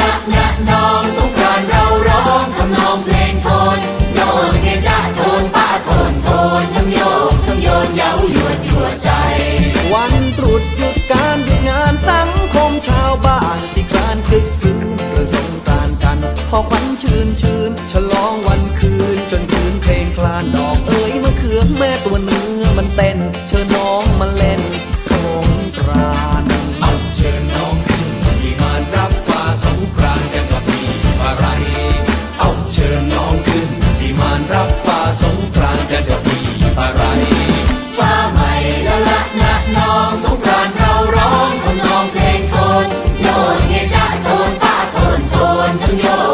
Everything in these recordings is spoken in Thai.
ละนะน้องสงกานเราร้องทำนองเพลงโทนโยนเทจ้โทนป้าโทนโทนทั้งโยกทั้งโยนเย้าหยวนยั่วใจวันตรุษหยุดการหยุดงานสังคมชาวบ้านสิกานคึกคืนเรื่งสงานกันพอควันชื่นชื่นฉลองวันคืนจนคืนเพลงคลานดอกเอ๋ยมะเขือแม่ตัว Señor.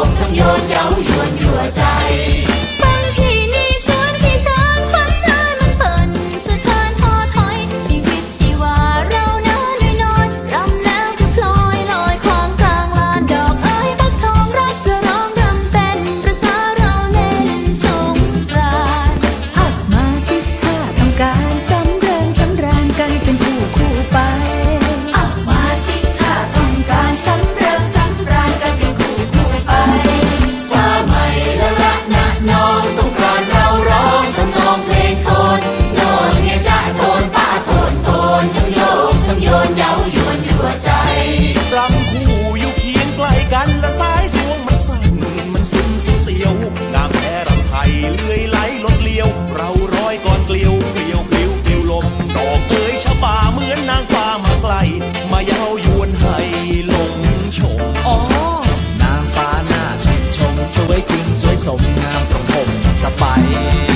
งามปรงผมสบาย